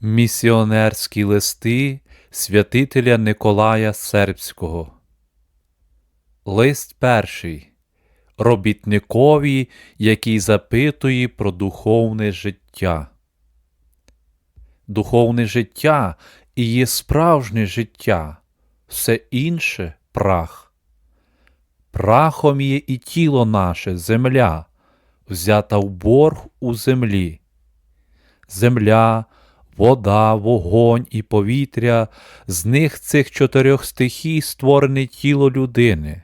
Місіонерські листи святителя Николая Сербського. Лист перший. Робітникові, який запитує про духовне життя. Духовне життя і є справжнє життя, все інше прах. Прахом є і тіло наше, земля, взята в борг у землі. Земля, вода, вогонь і повітря, з них цих чотирьох стихій створене тіло людини,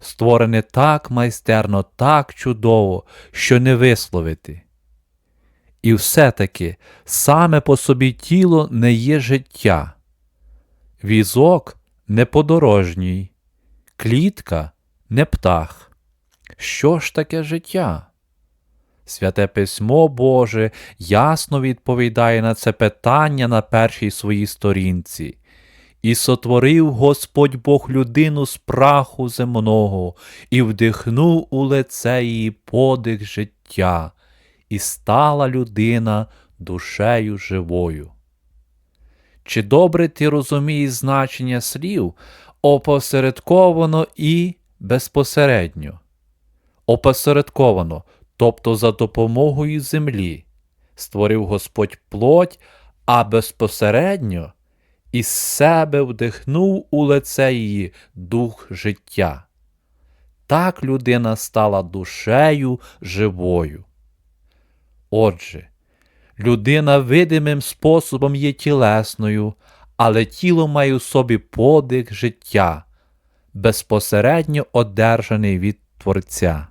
створене так майстерно, так чудово, що не висловити. І все-таки саме по собі тіло не є життя. Візок не подорожній, клітка не птах. Що ж таке життя? Святе Письмо Боже ясно відповідає на це питання на першій своїй сторінці. І сотворив Господь Бог людину з праху земного, і вдихнув у лице її подих життя, і стала людина душею живою. Чи добре ти розумієш значення слів опосередковано і безпосередньо? Опосередковано, тобто за допомогою землі, створив Господь плоть, а безпосередньо із себе вдихнув у лице її дух життя. Так людина стала душею живою. Отже, людина видимим способом є тілесною, але тіло має у собі подих життя, безпосередньо одержаний від Творця.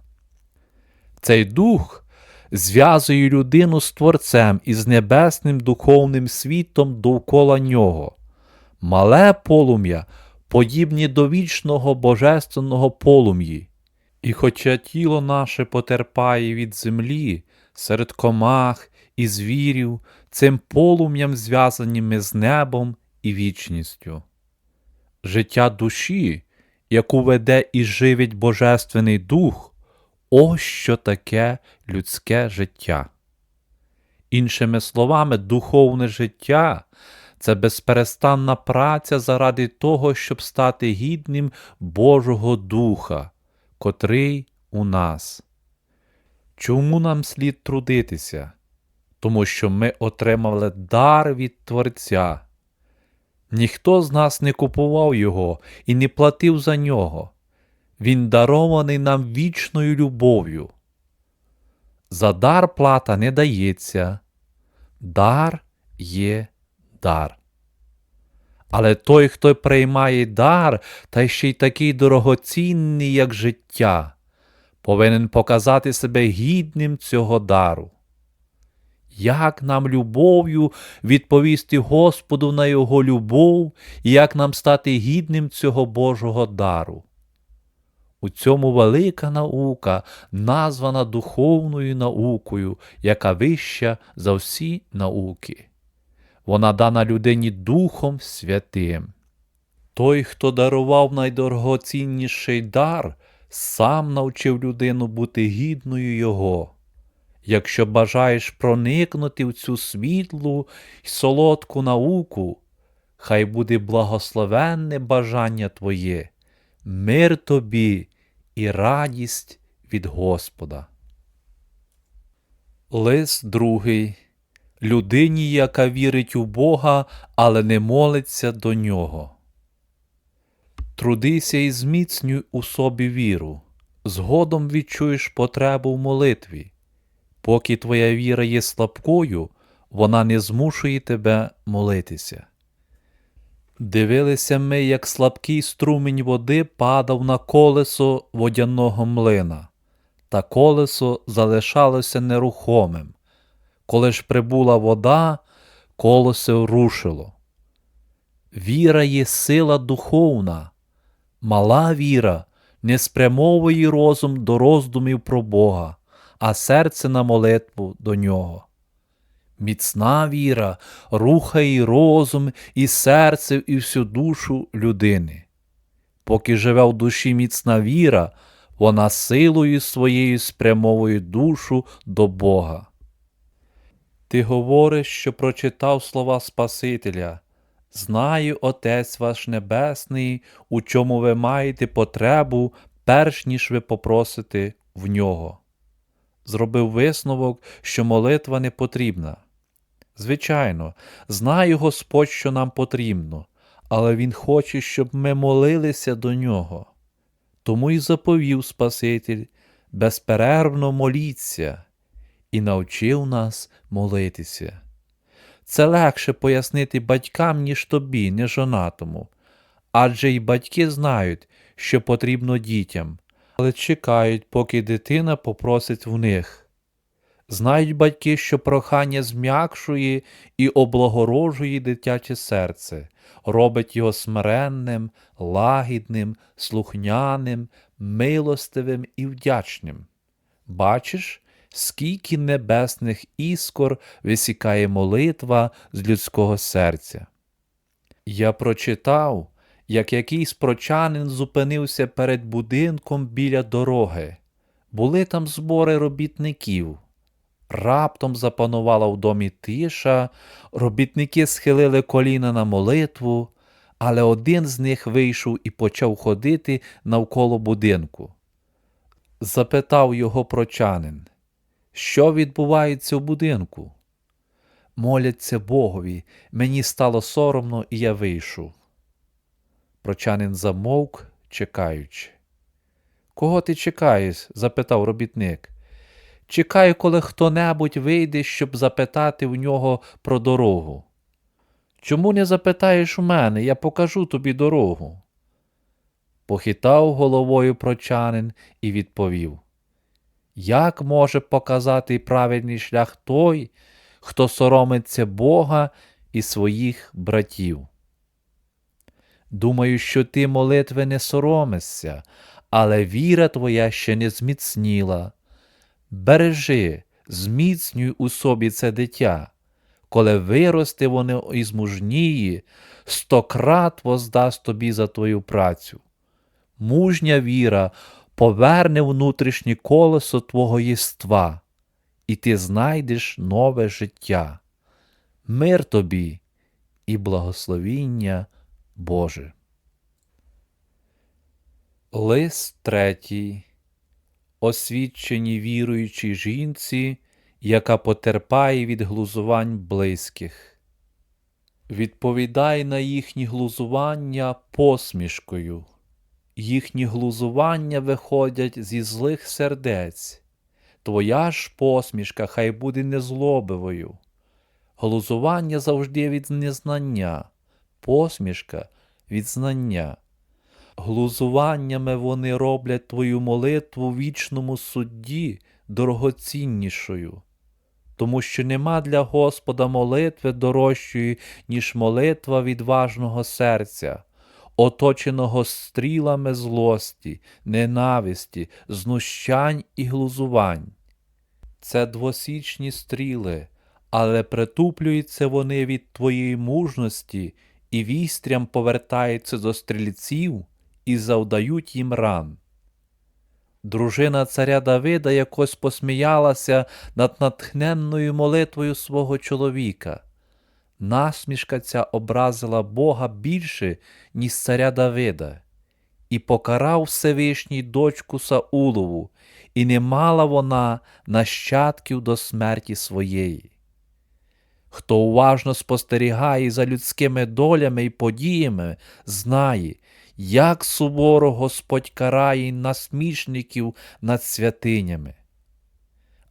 Цей дух зв'язує людину з Творцем і з небесним духовним світом довкола нього. Мале полум'я подібні до вічного божественного полум'ї. І хоча тіло наше потерпає від землі, серед комах і звірів, цим полум'ям зв'язані ми з небом і вічністю. Життя душі, яку веде і живить Божественний Дух, ось що таке людське життя. Іншими словами, духовне життя це безперестанна праця заради того, щоб стати гідним Божого Духа, котрий у нас. Чому нам слід трудитися? Тому що ми отримали дар від Творця. Ніхто з нас не купував його і не платив за нього. Він дарований нам вічною любов'ю. За дар плата не дається, дар є дар. Але той, хто приймає дар, та ще й такий дорогоцінний, як життя, повинен показати себе гідним цього дару. Як нам любов'ю відповісти Господу на Його любов, і як нам стати гідним цього Божого дару? У цьому велика наука, названа духовною наукою, яка вища за всі науки. Вона дана людині Духом Святим. Той, хто дарував найдорогоцінніший дар, сам навчив людину бути гідною Його. Якщо бажаєш проникнути в цю світлу й солодку науку, хай буде благословенне бажання Твоє, мир тобі і радість від Господа. Лист другий людині, яка вірить у Бога, але не молиться до Нього. Трудися і зміцнюй у собі віру, згодом відчуєш потребу в молитві. Поки твоя віра є слабкою, вона не змушує тебе молитися. Дивилися ми, як слабкий струмінь води падав на колесо водяного млина, та колесо залишалося нерухомим. Коли ж прибула вода, колесо рушило. Віра є сила духовна, мала віра не спрямовує розум до роздумів про Бога, а серце на молитву до Нього. Міцна віра рухає розум, і серце, і всю душу людини. Поки живе в душі міцна віра, вона силою своєю спрямовує душу до Бога. Ти говориш, що прочитав слова Спасителя. Знаю, Отець ваш Небесний, у чому ви маєте потребу, перш ніж ви попросите в нього. Зробив висновок, що молитва не потрібна. Звичайно, знає Господь, що нам потрібно, але Він хоче, щоб ми молилися до нього. Тому й заповів Спаситель безперервно моліться і навчив нас молитися. Це легше пояснити батькам, ніж тобі, не жонатому, адже й батьки знають, що потрібно дітям, але чекають, поки дитина попросить в них. Знають батьки, що прохання зм'якшує і облагорожує дитяче серце, робить його смиренним, лагідним, слухняним, милостивим і вдячним. Бачиш, скільки небесних іскор висікає молитва з людського серця. Я прочитав, як якийсь прочанин зупинився перед будинком біля дороги. Були там збори робітників. Раптом запанувала в домі тиша, робітники схилили коліна на молитву, але один з них вийшов і почав ходити навколо будинку. Запитав його прочанин, що відбувається в будинку? Моляться Богові, мені стало соромно, і я вийшов. Прочанин замовк, чекаючи. Кого ти чекаєш? запитав робітник. Чекаю, коли хто-небудь вийде, щоб запитати в нього про дорогу. Чому не запитаєш у мене, я покажу тобі дорогу? Похитав головою прочанин і відповів Як може показати правильний шлях той, хто соромиться Бога і своїх братів? Думаю, що ти молитви не соромишся, але віра твоя ще не зміцніла. Бережи, зміцнюй у собі це дитя, коли виросте воно із мужнії, стократ воздасть тобі за твою працю. Мужня віра поверне внутрішнє колесо твого єства, і ти знайдеш нове життя. Мир тобі і благословіння Боже. Лист третій освідченій віруючій жінці, яка потерпає від глузувань близьких. Відповідай на їхні глузування посмішкою. Їхні глузування виходять зі злих сердець. Твоя ж посмішка хай буде незлобивою. Глузування завжди від незнання, посмішка від знання. Глузуваннями вони роблять твою молитву вічному судді дорогоціннішою, тому що нема для Господа молитви дорожчої, ніж молитва відважного серця, оточеного стрілами злості, ненависті, знущань і глузувань. Це двосічні стріли, але притуплюються вони від твоєї мужності і вістрям повертаються до стрільців і завдають їм ран. Дружина царя Давида якось посміялася над натхненною молитвою свого чоловіка. Насмішка ця образила Бога більше, ніж царя Давида, і покарав Всевишній дочку Саулову, і не мала вона нащадків до смерті своєї. Хто уважно спостерігає за людськими долями і подіями, знає, як суворо Господь карає насмішників над святинями.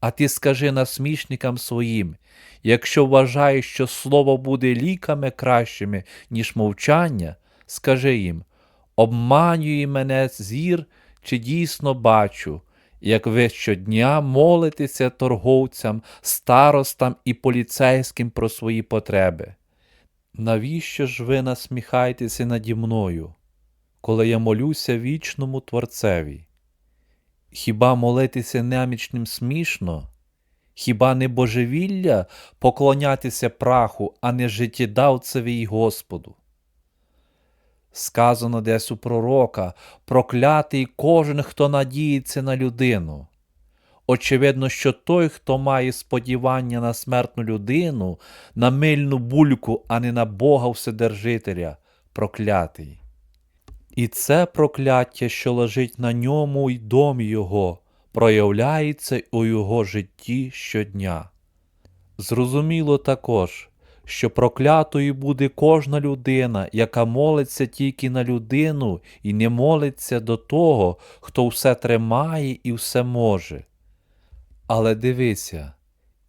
А ти скажи насмішникам своїм, якщо вважаєш, що слово буде ліками кращими, ніж мовчання, скажи їм обманює мене зір, чи дійсно бачу, як ви щодня молитеся торговцям, старостам і поліцейським про свої потреби. Навіщо ж ви насміхаєтеся наді мною? Коли я молюся вічному Творцеві. Хіба молитися немічним смішно? Хіба не божевілля поклонятися праху, а не життєдавцеві й Господу? Сказано десь у пророка проклятий кожен, хто надіється на людину. Очевидно, що той, хто має сподівання на смертну людину, на мильну бульку, а не на Бога Вседержителя, проклятий. І це прокляття, що лежить на ньому й домі його, проявляється у його житті щодня. Зрозуміло також, що проклятою буде кожна людина, яка молиться тільки на людину і не молиться до того, хто все тримає і все може. Але дивися,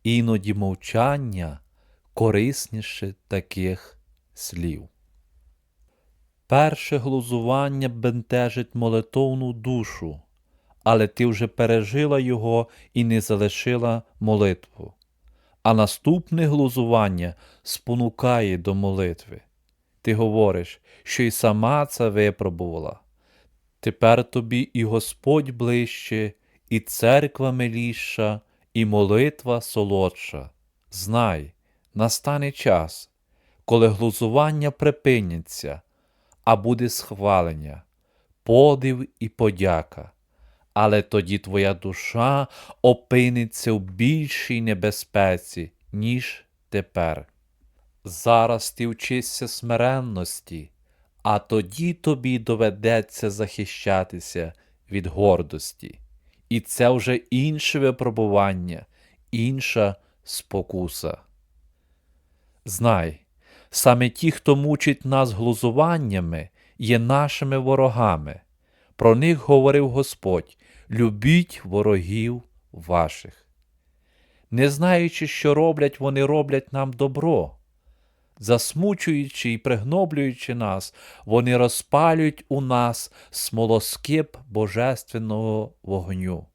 іноді мовчання корисніше таких слів. Перше глузування бентежить молитовну душу, але ти вже пережила його і не залишила молитву. А наступне глузування спонукає до молитви. Ти говориш, що й сама це випробувала. Тепер тобі і Господь ближче, і церква миліша, і молитва солодша. Знай, настане час, коли глузування припиняться, а буде схвалення, подив і подяка. Але тоді твоя душа опиниться в більшій небезпеці, ніж тепер. Зараз ти вчишся смиренності, а тоді тобі доведеться захищатися від гордості. І це вже інше випробування, інша спокуса. Знай, саме ті, хто мучить нас глузуваннями, є нашими ворогами. Про них говорив Господь любіть ворогів ваших. Не знаючи, що роблять, вони роблять нам добро. Засмучуючи і пригноблюючи нас, вони розпалюють у нас смолоскип божественного вогню.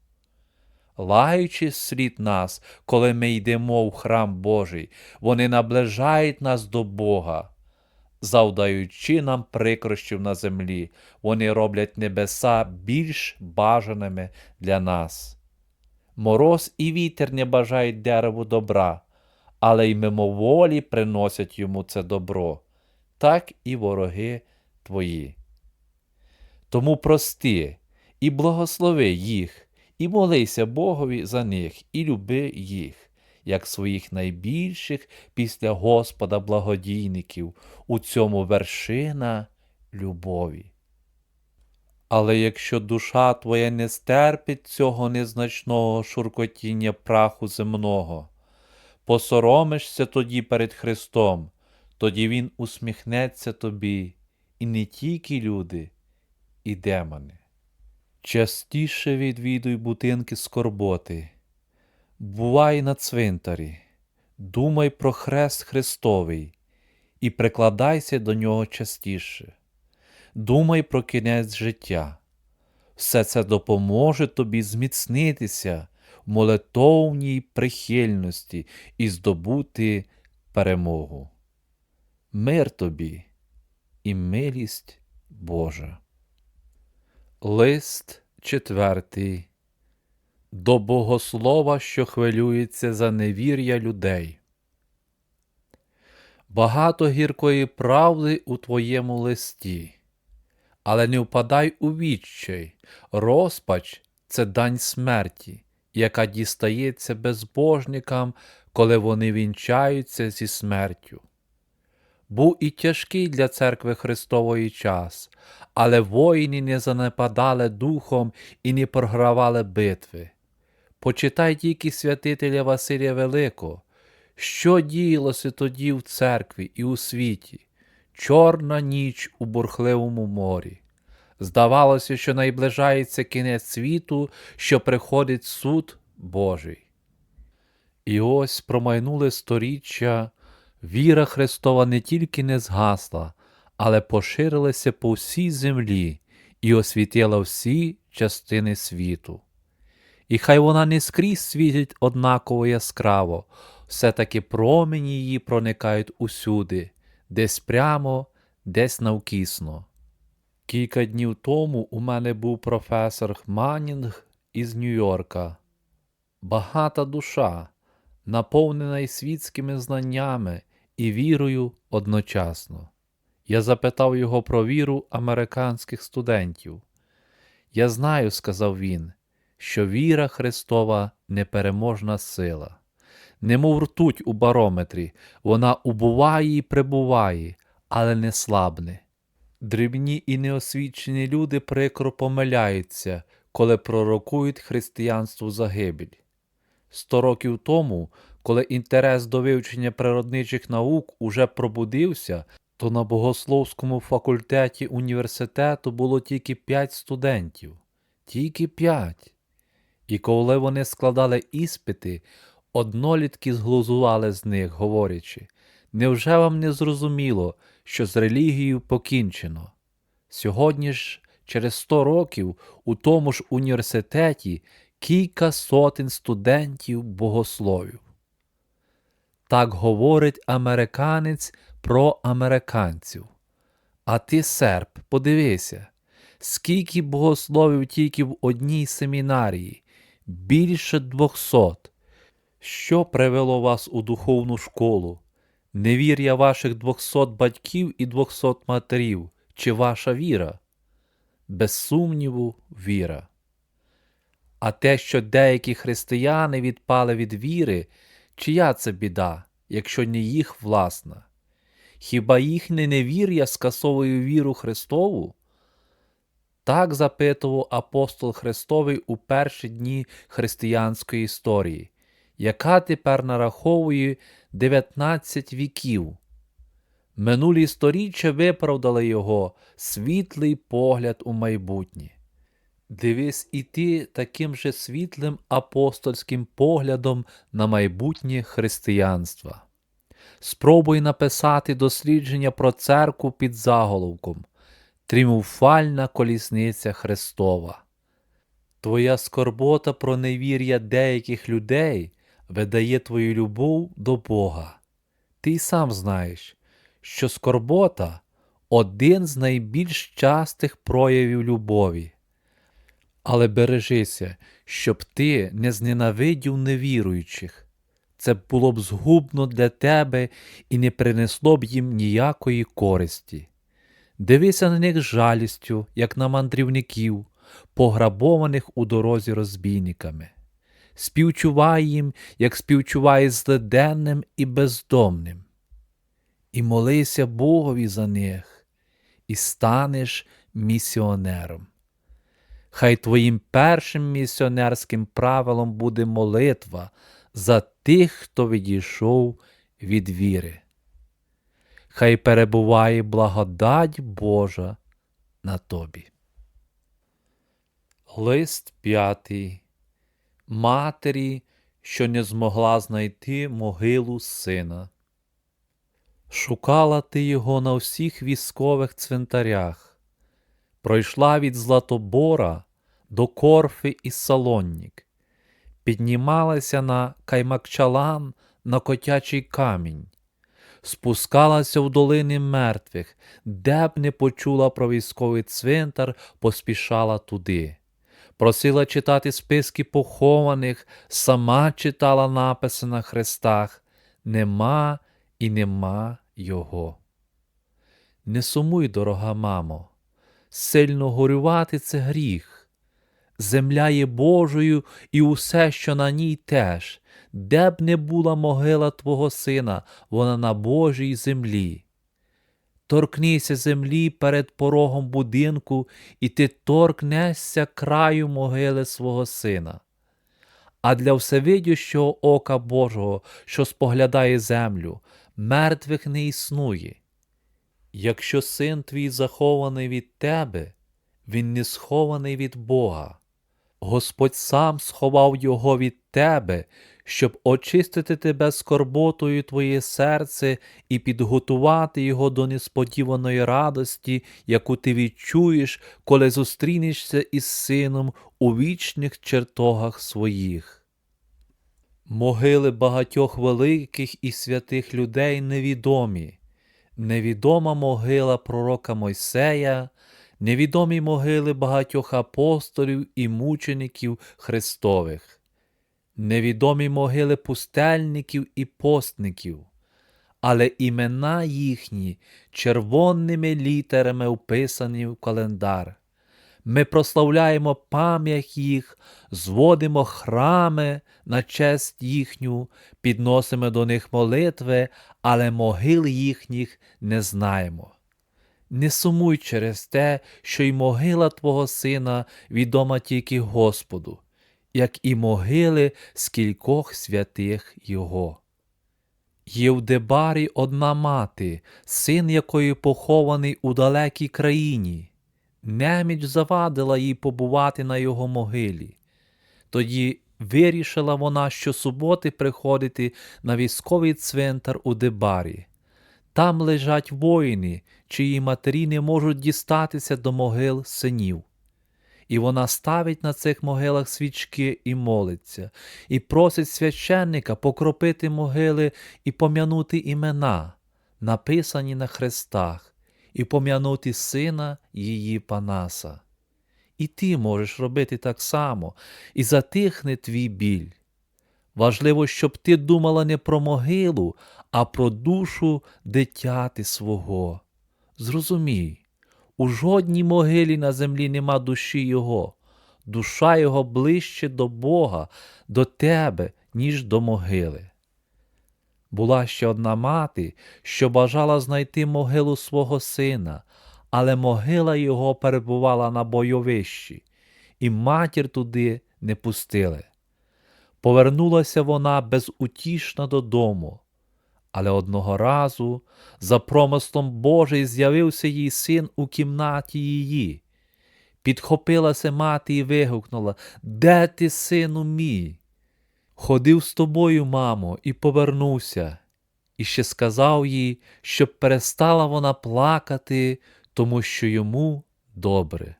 Лаючи слід нас, коли ми йдемо в храм Божий, вони наближають нас до Бога. Завдаючи нам прикрощів на землі, вони роблять небеса більш бажаними для нас. Мороз і вітер не бажають дереву добра, але й мимоволі приносять йому це добро, так і вороги твої. Тому прости і благослови їх, і молися Богові за них, і люби їх, як своїх найбільших після Господа благодійників, у цьому вершина любові. Але якщо душа твоя не стерпить цього незначного шуркотіння праху земного, посоромишся тоді перед Христом, тоді Він усміхнеться тобі, і не тільки люди, і демони. Частіше відвідуй будинки скорботи, бувай на цвинтарі, думай про хрест Христовий і прикладайся до нього частіше. Думай про кінець життя. Все це допоможе тобі зміцнитися в молитовній прихильності і здобути перемогу. Мир тобі і милість Божа. Лист четвертий. До богослова, що хвилюється за невір'я людей. Багато гіркої правди у твоєму листі, але не впадай у відчай. Розпач це дань смерті, яка дістається безбожникам, коли вони вінчаються зі смертю. Був і тяжкий для церкви Христової час, але воїни не занепадали духом і не програвали битви. Почитай тільки святителя Василія Великого, що діялося тоді в церкві і у світі, чорна ніч у бурхливому морі. Здавалося, що найближається кінець світу, що приходить суд Божий. І ось промайнули сторіччя, віра Христова не тільки не згасла, але поширилася по всій землі і освітила всі частини світу. І хай вона не скрізь світить однаково яскраво, все-таки промені її проникають усюди, десь прямо, десь навкісно. Кілька днів тому у мене був професор Манінг із Нью-Йорка. Багата душа, наповнена і світськими знаннями і вірою одночасно. Я запитав його про віру американських студентів. Я знаю, сказав він, що віра Христова непереможна сила. Немов ртуть у барометрі, вона убуває і прибуває, але не слабне. Дрібні і неосвічені люди прикро помиляються, коли пророкують християнству загибель. Сто років тому, коли інтерес до вивчення природничих наук уже пробудився, то на богословському факультеті університету було тільки п'ять студентів. Тільки п'ять. І коли вони складали іспити, однолітки зглузували з них, говорячи, невже вам не зрозуміло, що з релігією покінчено? Сьогодні ж, через сто років, у тому ж університеті кілька сотень студентів богословів. Так говорить американець про американців. А ти, серб, подивися, скільки богословів тільки в одній семінарії, більше двохсот. Що привело вас у духовну школу? Невір'я ваших двохсот батьків і двохсот матерів, чи ваша віра? Без сумніву, віра. А те, що деякі християни відпали від віри, чия це біда, якщо не їх власна? Хіба їхнє невір'я скасовує віру Христову? Так запитував апостол Христовий у перші дні християнської історії, яка тепер нараховує 19 віків. Минулі сторіччя виправдали його світлий погляд у майбутнє. Дивись і ти таким же світлим апостольським поглядом на майбутнє християнства. Спробуй написати дослідження про церкву під заголовком Тріумфальна колісниця Христова. Твоя скорбота про невір'я деяких людей видає твою любов до Бога. Ти й сам знаєш, що скорбота один з найбільш частих проявів любові. Але бережися, щоб ти не зненавидів невіруючих. Це було б згубно для тебе і не принесло б їм ніякої користі. Дивися на них жалістю, як на мандрівників, пограбованих у дорозі розбійниками. Співчувай їм, як співчуває злиденним і бездомним. І молися Богові за них, і станеш місіонером. Хай твоїм першим місіонерським правилом буде молитва за тих, хто відійшов від віри. Хай перебуває благодать Божа на тобі. Лист п'ятий Матері, що не змогла знайти могилу сина. Шукала ти його на всіх військових цвинтарях, пройшла від Златобора до Корфи і Салоннік, піднімалася на Каймакчалан на котячий камінь, спускалася в долини мертвих, де б не почула про військовий цвинтар, поспішала туди. Просила читати списки похованих, сама читала написи на хрестах Нема і нема його. Не сумуй, дорога мамо, сильно горювати це гріх. Земля є Божою і усе, що на ній теж, де б не була могила твого сина, вона на Божій землі. Торкнися землі перед порогом будинку, і ти торкнешся краю могили свого сина. А для всевидющого ока Божого, що споглядає землю, мертвих не існує. Якщо син твій захований від тебе, він не схований від Бога. Господь сам сховав його від тебе, щоб очистити тебе скорботою твоє серце і підготувати його до несподіваної радості, яку ти відчуєш, коли зустрінешся із сином у вічних чертогах своїх. Могили багатьох великих і святих людей невідомі, невідома могила пророка Мойсея, невідомі могили багатьох апостолів і мучеників Христових, невідомі могили пустельників і постників, але імена їхні червоними літерами вписані в календар. Ми прославляємо пам'ять їх, зводимо храми на честь їхню, підносимо до них молитви, але могил їхніх не знаємо. Не сумуй через те, що й могила Твого Сина відома тільки Господу, як і могили скількох святих Його. Є в Дебарі одна мати, син якої похований у далекій країні. Неміч завадила їй побувати на його могилі. Тоді вирішила вона щосуботи приходити на військовий цвинтар у Дебарі. Там лежать воїни, чиї матері не можуть дістатися до могил синів. І вона ставить на цих могилах свічки і молиться, і просить священника покропити могили і пом'янути імена, написані на хрестах, і пом'янути сина її Панаса. І ти можеш робити так само, і затихне твій біль. Важливо, щоб ти думала не про могилу, а про душу дитяти свого. Зрозумій, у жодній могилі на землі нема душі Його, душа Його ближче до Бога, до тебе, ніж до могили. Була ще одна мати, що бажала знайти могилу свого сина, але могила його перебувала на бойовищі, і матір туди не пустили. Повернулася вона безутішна додому. Але одного разу, за промислом Божий, з'явився їй син у кімнаті її. Підхопилася мати і вигукнула Де ти, сину мій? Ходив з тобою, мамо, і повернувся. І ще сказав їй, щоб перестала вона плакати, тому що йому добре.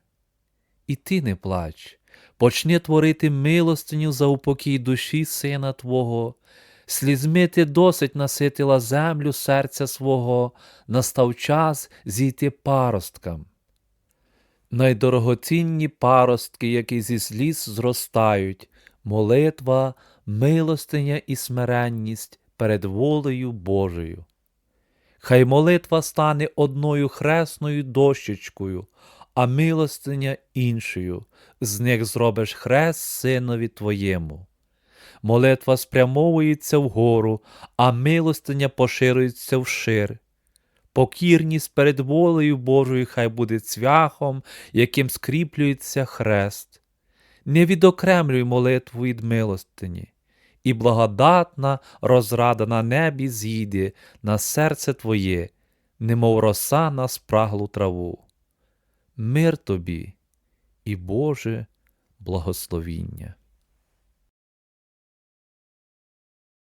І ти не плач, почни творити милостиню за упокій душі сина Твого. Слізьми ти досить наситила землю серця свого, настав час зійти паросткам. Найдорогоцінні паростки, які зі сліз зростають, молитва, милостиня і смиренність перед волею Божою. Хай молитва стане одною хресною дощечкою, а милостиня іншою, з них зробиш хрест синові твоєму. Молитва спрямовується вгору, а милостиня поширюється вшир. Покірність перед волею Божою хай буде цвяхом, яким скріплюється хрест. Не відокремлюй молитву від милостині, і благодатна розрада на небі зійде на серце твоє, немов роса на спраглу траву. Мир тобі і Боже благословіння.